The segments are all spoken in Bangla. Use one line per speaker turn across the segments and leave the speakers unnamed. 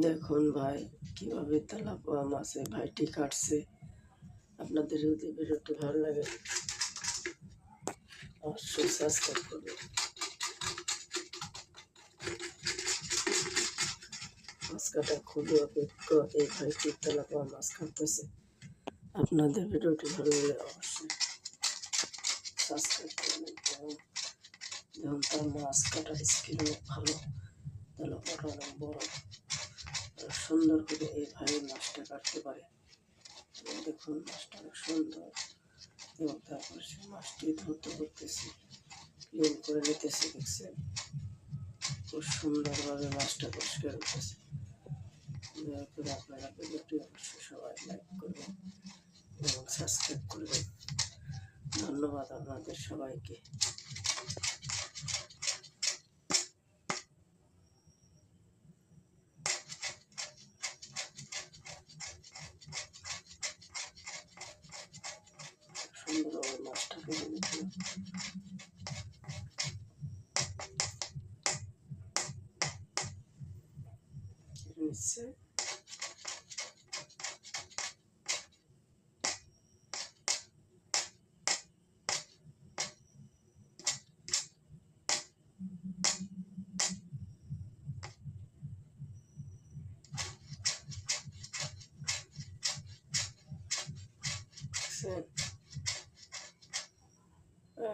দেখুন ভাই, কীভাবে তেলাপোয়া মাছে ভাইটি কাটছে। আপনাদের যদি ভিডিওটি ভালো লাগে, অবশ্যই সাবস্ক্রাইব করবেন। মাছ কাটা খুবই অভিজ্ঞ এই ভাইটি তেলাপোয়া মাছ কাটতেছে। আপনাদের ভিডিওটি ভালো লাগলে অবশ্যই সাবস্ক্রাইব করবেন এবং যেমন তার মাছ কাটার স্কিল ভালো তেলাপোয়াটা অনেক বড় সুন্দর করে এইভাবে মাছটা কাটতে পারে। দেখুন, মাছটা সুন্দর। এবং তারপর সে মাছটি ধরতে করতেছে ক্লিন করে নিতেছে, দেখছেন? খুব সুন্দরভাবে মাছটা পরিষ্কার করতেছে দয়া করে আপনারা ভিডিওটি অবশ্যই সবাই লাইক করবেন এবং সাবস্ক্রাইব করবেন। ধন্যবাদ আপনাদের সবাইকে। সুন্দরভাবে মাছটা কেটে নিতে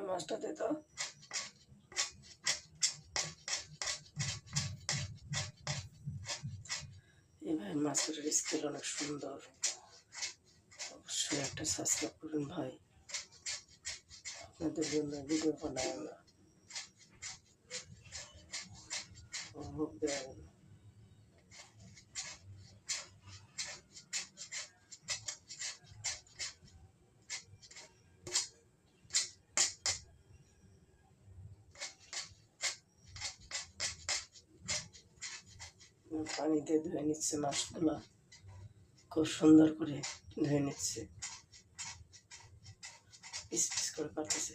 কেটে নিচ্ছে দেখছেন? এই মাছটা দে তো। এই ভাই মাছ কাটার স্কেল অনেক সুন্দর। অবশ্যই একটা সাবস্ক্রাইব করুন ভাই। আপনাদের জন্য ভিডিও বানাই আমরা। উপভোগ পানিতে ধুয়ে নিচ্ছে মাছগুলা খুব সুন্দর করে ধুয়ে নিচ্ছে। করে কাটতেছে